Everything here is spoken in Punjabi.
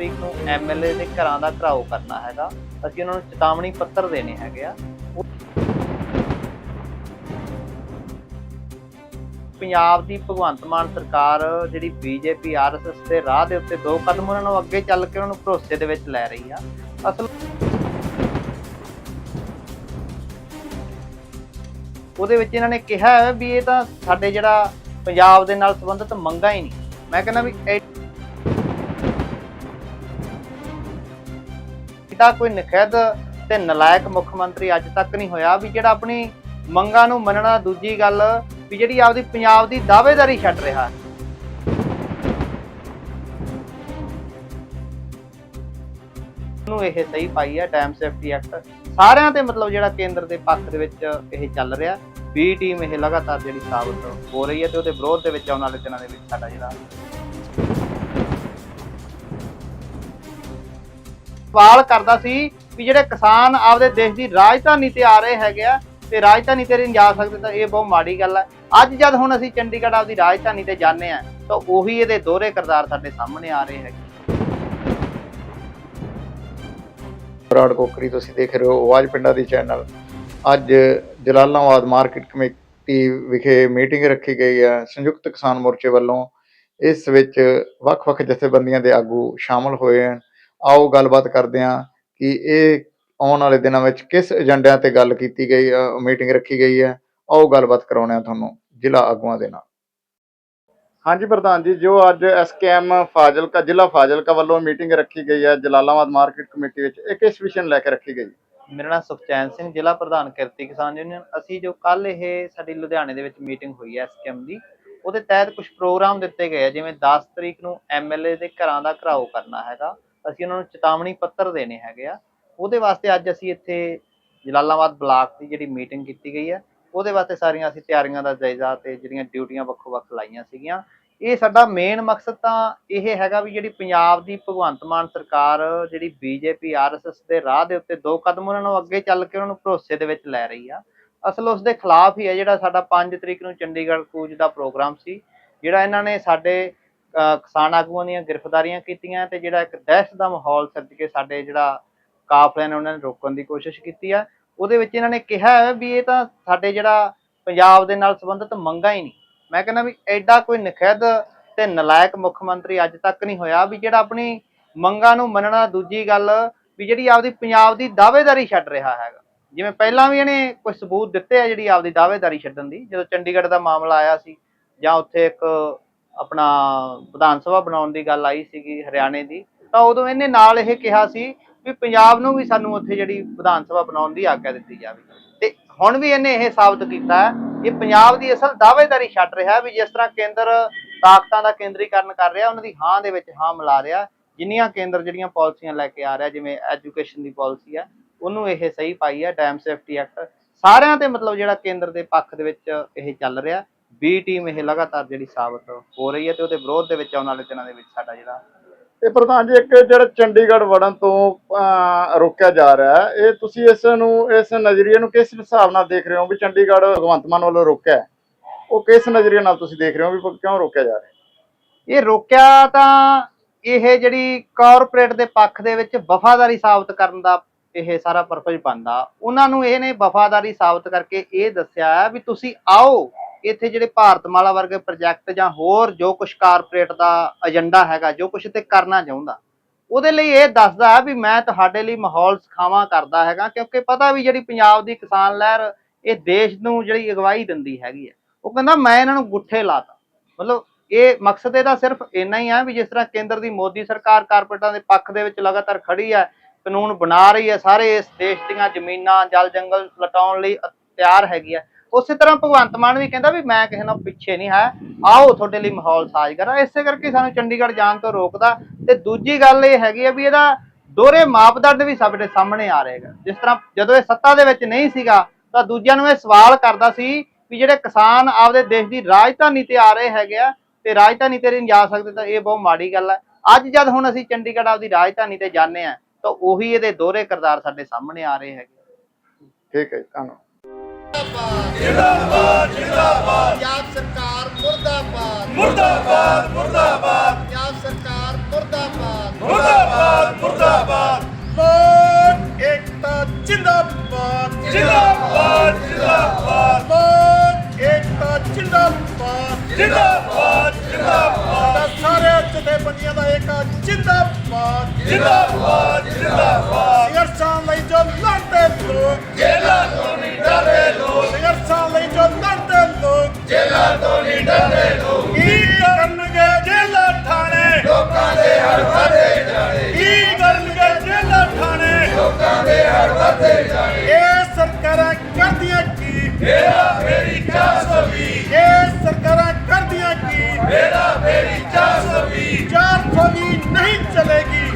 ਤਰੀਕ ਨੂੰ ਐਮਐਲਏ ਦੇ ਘਰਾਂ ਦਾ ਘਰਾਓ ਕਰਨਾ ਹੈਗਾ। ਅਸੀਂ ਉਹਨਾਂ ਨੂੰ ਚੇਤਾਵਨੀ ਪੱਤਰ ਦੇਣੇ ਹੈਗੇ ਆ। ਪੰਜਾਬ ਦੀ ਭਗਵੰਤ ਮਾਨ ਸਰਕਾਰ ਜਿਹੜੀ ਬੀਜੇਪੀ ਆਰਐਸਐਸ ਦੇ ਰਾਹ ਦੇ ਉੱਤੇ ਦੋ ਕਦਮ ਉਹਨਾਂ ਨੂੰ ਅੱਗੇ ਚੱਲ ਕੇ ਉਹਨਾਂ ਨੂੰ ਭਰੋਸੇ ਦੇ ਵਿੱਚ ਲੈ ਰਹੀ ਆ। ਅਸਲ ਉਹਦੇ ਵਿੱਚ ਇਹਨਾਂ ਨੇ ਕਿਹਾ ਹੈ ਵੀ ਇਹ ਤਾਂ ਸਾਡੇ ਜਿਹੜਾ ਪੰਜਾਬ ਦੇ ਨਾਲ ਸੰਬੰਧਿਤ ਮੰਗਾ ਹੀ ਨਹੀਂ। ਮੈਂ ਕਹਿੰਦਾ ਵੀ ਇਹ ਕੋਈ ਨਖੇਦ ਤੇ ਨਲਾਇਕ ਮੁੱਖ ਮੰਤਰੀ ਅੱਜ ਤੱਕ ਨਹੀਂ ਹੋਇਆ, ਵੀ ਜਿਹੜਾ ਆਪਣੀ ਮੰਗਾਂ ਨੂੰ ਮੰਨਣਾ ਦੂਜੀ ਗੱਲ, ਵੀ ਜਿਹੜੀ ਆਪਦੀ ਪੰਜਾਬ ਦੀ ਦਾਅਵੇਦਾਰੀ ਛੱਡ ਰਿਹਾ। ਨੂੰ ਇਹ ਸਹੀ ਪਾਈ ਹੈ ਟਾਈਮ ਸੇਫਟੀ ਐਕਟ ਸਾਰਿਆਂ ਤੇ ਮਤਲਬ ਜਿਹੜਾ ਕੇਂਦਰ ਦੇ ਪੱਖ ਦੇ ਵਿੱਚ ਇਹ ਚੱਲ ਰਿਹਾ। ਬੀ ਟੀਮ ਇਹ ਲਗਾਤਾਰ ਜਿਹੜੀ ਸਾਬਤ ਹੋ ਰਹੀ ਹੈ ਤੇ ਉਹਦੇ ਵਿਰੋਧ ਦੇ ਵਿੱਚ ਆਉਣ ਵਾਲੇ ਦਿਨਾਂ ਦੇ ਵਿੱਚ ਸਾਡਾ ਜਿਹੜਾ ਸਵਾਲ ਕਰਦਾ ਸੀ ਵੀ ਜਿਹੜੇ ਕਿਸਾਨ ਆਪਦੇ ਦੇਸ਼ ਦੀ ਰਾਜਧਾਨੀ ਤੇ ਆ ਰਹੇ ਹੈਗੇ ਆ ਤੇ ਰਾਜਧਾਨੀ ਤੇ ਨਹੀਂ ਜਾ ਸਕਦੇ ਤਾਂ ਇਹ ਬਹੁਤ ਮਾੜੀ ਗੱਲ ਹੈ ਅੱਜ ਜਦ ਹੁਣ ਅਸੀਂ ਚੰਡੀਗੜ੍ਹ ਆਪਦੀ ਰਾਜਧਾਨੀ ਤੇ ਜਾਂਦੇ ਆ, ਤਾਂ ਉਹੀ ਇਹਦੇ ਦੋਹਰੇ ਕਿਰਦਾਰ ਸਾਡੇ ਸਾਹਮਣੇ ਆ ਰਹੇ ਹੈਗੇ। ਬਰਾੜ ਕੋਕਰੀ ਤੁਸੀਂ ਦੇਖ ਰਹੇ ਹੋ ਆਵਾਜ਼ ਪਿੰਡਾਂ ਦੀ ਚੈਨਲ। ਅੱਜ ਜਲਾਲਾਬਾਦ ਮਾਰਕੀਟ ਕਮੇਟੀ ਵਿਖੇ ਮੀਟਿੰਗ ਰੱਖੀ ਗਈ ਹੈ। ਸੰਯੁਕਤ ਕਿਸਾਨ ਮੋਰਚੇ ਵੱਲੋਂ ਇਸ ਵਿੱਚ ਵੱਖ-ਵੱਖ ਜਥੇਬੰਦੀਆਂ ਦੇ ਆਗੂ ਸ਼ਾਮਲ ਹੋਏ ਹਨ। ਆਓ ਗੱਲਬਾਤ ਕਰਦੇ ਹਾਂ ਕਿ ਇਹ ਆਉਣ ਵਾਲੇ ਦਿਨਾਂ ਵਿੱਚ ਕਿਸ ਏਜੰਡਿਆਂ ਤੇ ਗੱਲ ਕੀਤੀ ਗਈ ਮੀਟਿੰਗ ਰੱਖੀ ਗਈ ਹੈ। ਆਓ ਗੱਲਬਾਤ ਕਰਾਉਂਦੇ ਹਾਂ ਤੁਹਾਨੂੰ ਜ਼ਿਲ੍ਹਾ ਆਗੂਆਂ ਦੇ ਨਾਲ। ਹਾਂਜੀ ਪ੍ਰਧਾਨ ਜੀ ਜੋ ਅੱਜ ਐਸਕੇਐਮ ਫਾਜ਼ਿਲਕਾ ਜ਼ਿਲ੍ਹਾ ਫਾਜ਼ਿਲਕਾ ਵੱਲੋਂ ਮੀਟਿੰਗ ਰੱਖੀ ਗਈ ਹੈ ਜਲਾਲਾਬਾਦ ਮਾਰਕੀਟ ਕਮੇਟੀ ਵਿੱਚ ਇਹ ਕਿਸ ਵਿਸ਼ੇ ਨੂੰ ਲੈ ਕੇ ਰੱਖੀ ਗਈ? ਮੇਰਾ ਨਾਮ ਸੁਖਚੈਨ ਸਿੰਘ ਜ਼ਿਲ੍ਹਾ ਪ੍ਰਧਾਨ ਕਿਰਤੀ ਕਿਸਾਨ ਯੂਨੀਅਨ। ਅਸੀਂ ਜੋ ਕੱਲ ਇਹ ਸਾਡੀ ਲੁਧਿਆਣੇ ਦੇ ਵਿੱਚ ਮੀਟਿੰਗ ਹੋਈ ਹੈ ਐਸਕੇਐਮ ਦੀ ਉਹਦੇ ਤਹਿਤ ਕੁਝ ਪ੍ਰੋਗਰਾਮ ਦਿੱਤੇ ਗਏ ਆ ਜਿਵੇਂ 10 ਤਰੀਕ ਨੂੰ ਐਮਐਲਏ ਦੇ ਘਰਾਂ ਦਾ ਘਰਾਓ ਕਰਨਾ ਹੈਗਾ। ਅਸੀਂ ਉਹਨਾਂ ਨੂੰ ਚੇਤਾਵਨੀ ਪੱਤਰ ਦੇਣੇ ਹੈਗੇ ਆ। ਉਹਦੇ ਵਾਸਤੇ ਅੱਜ ਅਸੀਂ ਇੱਥੇ ਜਲਾਲਾਬਾਦ ਬਲਾਕ ਦੀ ਜਿਹੜੀ ਮੀਟਿੰਗ ਕੀਤੀ ਗਈ ਹੈ ਉਹਦੇ ਵਾਸਤੇ ਸਾਰੀਆਂ ਅਸੀਂ ਤਿਆਰੀਆਂ ਦਾ ਜਾਇਜ਼ਾ ਤੇ ਜਿਹੜੀਆਂ ਡਿਊਟੀਆਂ ਵੱਖੋ-ਵੱਖ ਲਾਈਆਂ ਸੀਗੀਆਂ। ਇਹ ਸਾਡਾ ਮੇਨ ਮਕਸਦ ਤਾਂ ਇਹ ਹੈਗਾ ਵੀ ਜਿਹੜੀ ਪੰਜਾਬ ਦੀ ਭਗਵੰਤ ਮਾਨ ਸਰਕਾਰ, ਜਿਹੜੀ ਬੀਜੇਪੀ ਆਰਐਸਐਸ ਦੇ ਰਾਹ ਦੇ ਉੱਤੇ ਦੋ ਕਦਮ ਉਹਨਾਂ ਨੂੰ ਅੱਗੇ ਚੱਲ ਕੇ ਉਹਨਾਂ ਨੂੰ ਭਰੋਸੇ ਦੇ ਵਿੱਚ ਲੈ ਰਹੀ ਆ। ਅਸਲ ਉਸ ਦੇ ਖਿਲਾਫ ਹੀ ਹੈ ਜਿਹੜਾ ਸਾਡਾ 5 ਤਰੀਕ ਨੂੰ ਚੰਡੀਗੜ੍ਹ ਕੂਚ ਦਾ ਪ੍ਰੋਗਰਾਮ ਸੀ, ਜਿਹੜਾ ਇਹਨਾਂ ਨੇ ਸਾਡੇ ਕਿਸਾਨ ਆਗੂਆਂ ਦੀਆਂ ਗ੍ਰਿਫਤਾਰੀਆਂ ਕੀਤੀਆਂ ਤੇ ਜਿਹੜਾ ਇੱਕ ਦਹਿਸ਼ਤ ਦਾ ਮਾਹੌਲ ਸਿਰਜ ਕੇ ਸਾਡੇ ਜਿਹੜਾ ਕਾਫਲੇ ਨੇ ਉਹਨਾਂ ਨੇ ਰੋਕਣ ਦੀ ਕੋਸ਼ਿਸ਼ ਕੀਤੀ ਆ। ਉਹਦੇ ਵਿੱਚ ਇਹਨਾਂ ਨੇ ਕਿਹਾ ਵੀ ਇਹ ਤਾਂ ਸਾਡੇ ਜਿਹੜਾ ਪੰਜਾਬ ਦੇ ਨਾਲ ਸੰਬੰਧਿਤ ਮੰਗਾ ਹੀ ਨਹੀਂ। ਮੈਂ ਕਹਿੰਦਾ ਵੀ ਐਡਾ ਕੋਈ ਨਖੇਦ ਤੇ ਨਲਾਇਕ ਮੁੱਖ ਮੰਤਰੀ ਅੱਜ ਤੱਕ ਨਹੀਂ ਹੋਇਆ ਵੀ ਜਿਹੜਾ ਆਪਣੀ ਮੰਗਾਂ ਨੂੰ ਮੰਨਣਾ ਦੂਜੀ ਗੱਲ ਵੀ ਜਿਹੜੀ ਆਪਦੀ ਪੰਜਾਬ ਦੀ ਦਾਅਵੇਦਾਰੀ ਛੱਡ ਰਿਹਾ ਹੈਗਾ। ਜਿਵੇਂ ਪਹਿਲਾਂ ਵੀ ਇਹਨੇ ਕੋਈ ਸਬੂਤ ਦਿੱਤੇ ਆ ਜਿਹੜੀ ਆਪਦੀ ਦਾਅਵੇਦਾਰੀ ਛੱਡਣ ਦੀ, ਜਦੋਂ ਚੰਡੀਗੜ੍ਹ ਦਾ ਮਾਮਲਾ ਆਇਆ ਸੀ ਜਾਂ ਉੱਥੇ ਇੱਕ ਆਪਣਾ ਵਿਧਾਨ ਸਭਾ ਬਣਾਉਣ ਦੀ ਗੱਲ ਆਈ ਸੀਗੀ ਹਰਿਆਣੇ ਦੀ, ਤਾਂ ਉਦੋਂ ਇਹਨੇ ਨਾਲ ਇਹ ਕਿਹਾ ਸੀ ਵੀ ਪੰਜਾਬ ਨੂੰ ਵੀ ਸਾਨੂੰ ਉੱਥੇ ਜਿਹੜੀ ਵਿਧਾਨ ਸਭਾ ਬਣਾਉਣ ਦੀ ਆਗਿਆ ਦਿੱਤੀ ਜਾਵੇ। ਤੇ ਹੁਣ ਵੀ ਇਹਨੇ ਇਹ ਸਾਬਤ ਕੀਤਾ ਹੈ ਇਹ ਪੰਜਾਬ ਦੀ ਅਸਲ ਦਾਅਵੇਦਾਰੀ ਛੱਡ ਰਿਹਾ ਵੀ ਜਿਸ ਤਰ੍ਹਾਂ ਕੇਂਦਰ ਤਾਕਤਾਂ ਦਾ ਕੇਂਦਰੀਕਰਨ ਕਰ ਰਿਹਾ, ਉਹਨਾਂ ਦੀ ਹਾਂ ਦੇ ਵਿੱਚ ਹਾਂ ਮਿਲਾ ਰਿਹਾ, ਜਿੰਨੀਆਂ ਕੇਂਦਰ ਜਿਹੜੀਆਂ ਪਾਲਿਸੀਆਂ ਲੈ ਕੇ ਆ ਰਿਹਾ, ਜਿਵੇਂ ਐਜੂਕੇਸ਼ਨ ਦੀ ਪਾਲਿਸੀ ਹੈ ਉਹਨੂੰ ਇਹ ਸਹੀ ਪਾਈ ਹੈ ਡੈਮ ਸੇਫਟੀ ਐਕਟ, ਸਾਰਿਆਂ ਤੇ ਮਤਲਬ ਜਿਹੜਾ ਕੇਂਦਰ ਦੇ ਪੱਖ ਦੇ ਵਿੱਚ ਇਹ ਚੱਲ ਰਿਹਾ ਬੀ ਟੀਮ ਇਹ ਲਗਾਤਾਰ ਜਿਹੜੀ ਸਾਬਤ ਹੋ ਰਹੀ ਹੈ ਤੇ ਉਹਦੇ ਵਿਰੋਧ ਦੇ ਵਿੱਚ ਆਉਣ ਵਾਲੇ ਦਿਨਾਂ ਦੇ ਵਿੱਚ ਸਾਡਾ ਜਿਹੜਾ ਇਹ ਪ੍ਰਧਾਨ ਜੀ ਇੱਕ ਜਿਹੜਾ ਚੰਡੀਗੜ੍ਹ ਵੜਨ ਤੋਂ ਰੋਕਿਆ ਜਾ ਰਿਹਾ ਹੈ ਇਹ ਤੁਸੀਂ ਇਸ ਨੂੰ ਇਸ ਨਜ਼ਰੀਏ ਨੂੰ ਕਿਸ ਹਿਸਾਬ ਨਾਲ ਦੇਖ ਰਹੇ ਹੋ ਵੀ ਚੰਡੀਗੜ੍ਹ ਭਗਵੰਤ ਮਾਨ ਵੱਲੋਂ ਰੋਕਿਆ ਹੈ? ਉਹ ਕਿਸ ਨਜ਼ਰੀਏ ਨਾਲ ਤੁਸੀਂ ਦੇਖ ਰਹੇ ਹੋ ਵੀ ਕਿਉਂ ਰੋਕਿਆ ਜਾ ਰਿਹਾ? ਇਹ ਰੋਕਿਆ ਤਾਂ ਇਹ ਜਿਹੜੀ ਕਾਰਪੋਰੇਟ ਦੇ ਪੱਖ ਦੇ ਵਿੱਚ ਵਫਾਦਾਰੀ ਸਾਬਤ ਕਰਨ ਦਾ ਇਹ ਸਾਰਾ ਪਰਪਸ ਬਣਦਾ ਉਹਨਾਂ ਨੂੰ ਇਹਨੇ ਵਫਾਦਾਰੀ ਸਾਬਤ ਕਰਕੇ ਇਹ ਦੱਸਿਆ ਵੀ ਤੁਸੀਂ ਆਓ ਇੱਥੇ ਜਿਹੜੇ ਭਾਰਤਮਾਲਾ ਵਰਗੇ ਪ੍ਰੋਜੈਕਟ ਜਾਂ ਹੋਰ ਜੋ ਕੁਝ ਕਾਰਪੋਰੇਟ ਦਾ ਏਜੰਡਾ ਹੈਗਾ, ਜੋ ਕੁਝ ਤੇ ਕਰਨਾ ਚਾਹੁੰਦਾ, ਉਹਦੇ ਲਈ ਇਹ ਦੱਸਦਾ ਹੈ ਵੀ ਮੈਂ ਤੁਹਾਡੇ ਲਈ ਮਾਹੌਲ ਸਿਖਾਵਾਂ ਕਰਦਾ ਹੈਗਾ, ਕਿਉਂਕਿ ਪਤਾ ਵੀ ਜਿਹੜੀ ਪੰਜਾਬ ਦੀ ਕਿਸਾਨ ਲਹਿਰ, ਇਹ ਦੇਸ਼ ਨੂੰ ਜਿਹੜੀ ਅਗਵਾਈ ਦਿੰਦੀ ਹੈਗੀ ਹੈ। ਉਹ ਕਹਿੰਦਾ ਮੈਂ ਇਹਨਾਂ ਨੂੰ ਗੁੱਠੇ ਲਾਤਾ। ਮਤਲਬ ਇਹ ਮਕਸਦ ਇਹਦਾ ਸਿਰਫ ਇੰਨਾ ਹੀ ਹੈ ਵੀ ਜਿਸ ਤਰ੍ਹਾਂ ਕੇਂਦਰ ਦੀ ਮੋਦੀ ਸਰਕਾਰ ਕਾਰਪੋਰੇਟਾਂ ਦੇ ਪੱਖ ਦੇ ਵਿੱਚ ਲਗਾਤਾਰ ਖੜੀ ਹੈ, ਕਾਨੂੰਨ ਬਣਾ ਰਹੀ ਹੈ, ਸਾਰੇ ਇਸ ਦੇਸ਼ ਦੀਆਂ ਜ਼ਮੀਨਾਂ, ਜਲ ਜੰਗਲ ਲਟਾਉਣ ਲਈ ਤਿਆਰ ਹੈਗੀ ਹੈ। ਉਸੇ ਤਰ੍ਹਾਂ ਭਗਵੰਤ ਮਾਨ ਵੀ ਕਹਿੰਦਾ ਵੀ ਮੈਂ ਕਿਸੇ ਨਾਲ ਪਿੱਛੇ ਨਹੀਂ ਹੈ। ਆਓ ਤੁਹਾਡੇ ਲਈ ਮਾਹੌਲ ਸਾਜ਼ ਕਰਾਂ। ਇਸੇ ਕਰਕੇ ਸਾਨੂੰ ਚੰਡੀਗੜ੍ਹ ਜਾਣ ਤੋਂ ਰੋਕਦਾ। ਤੇ ਦੂਜੀ ਗੱਲ ਇਹ ਹੈਗੀ ਹੈ ਵੀ ਇਹਦਾ ਦੋਹਰੇ ਮਾਪਦੰਡ ਵੀ ਸਾਡੇ ਸਾਹਮਣੇ ਆ ਰਹੇ ਹੈਗਾ ਜਿਸ ਤਰ੍ਹਾਂ ਜਦੋਂ ਇਹ ਸੱਤਾ ਦੇ ਵਿੱਚ ਨਹੀਂ ਸੀਗਾ ਤਾਂ ਦੂਜਿਆਂ ਨੂੰ ਇਹ ਸਵਾਲ ਕਰਦਾ ਸੀ ਵੀ ਜਿਹੜੇ ਕਿਸਾਨ ਆਪਦੇ ਦੇਸ਼ ਦੀ ਰਾਜਧਾਨੀ ਤੇ ਆ ਰਹੇ ਹੈਗੇ ਆ ਤੇ ਰਾਜਧਾਨੀ ਤੇ ਨਹੀਂ ਜਾ ਸਕਦੇ ਤਾਂ ਇਹ ਬਹੁਤ ਮਾੜੀ ਗੱਲ ਹੈ। ਅੱਜ ਜਦ ਹੁਣ ਅਸੀਂ ਚੰਡੀਗੜ੍ਹ ਆਪਦੀ ਰਾਜਧਾਨੀ ਤੇ ਜਾਂਦੇ ਆ ਤਾਂ ਉਹੀ ਇਹਦੇ ਦੋਹਰੇ ਕਿਰਦਾਰ ਸਾਡੇ ਸਾਹਮਣੇ ਆ ਰਹੇ ਹੈਗੇ ਠੀਕ ਹੈ ਜੀ, ਧੰਨਵਾਦ। ਜਿੰਦਾਬਾਦ। ਜਿੰਦਾਬਾਦ ਜਿੰਦਾਬਾਦ। ਪੰਜਾਬ ਸਰਕਾਰ ਮੁਰਦਾਬਾਦ। ਮੁਰਦਾਬਾਦ ਮੁਰਦਾਬਾਦ। ਪੰਜਾਬ ਸਰਕਾਰ ਮੁਰਦਾਬਾਦ। ਮੁਰਦਾਬਾਦ ਮੁਰਦਾਬਾਦ। ਲੋਕ ਏਕਤਾ ਜਿੰਦਾਬਾਦ। ਜਿੰਦਾਬਾਦ ਜਿੰਦਾਬਾਦ। ਲੋਕ ਏਕਤਾ ਜਿੰਦਾਬਾਦ। ਜਿੰਦਾਬਾਦ ਜਿੰਦਾਬਾਦ। ਸਾਰੇ ਜਥੇਬੰਦੀਆਂ ਦਾ ਏਕਾ ਜਿੰਦਾਬਾਦ। ਜਿੰਦਾਬਾਦ ਜਿੰਦਾਬਾਦ। ਸਿਰ ਲਈ ਜੋ ਲੜਦੇ ਲੋਕ।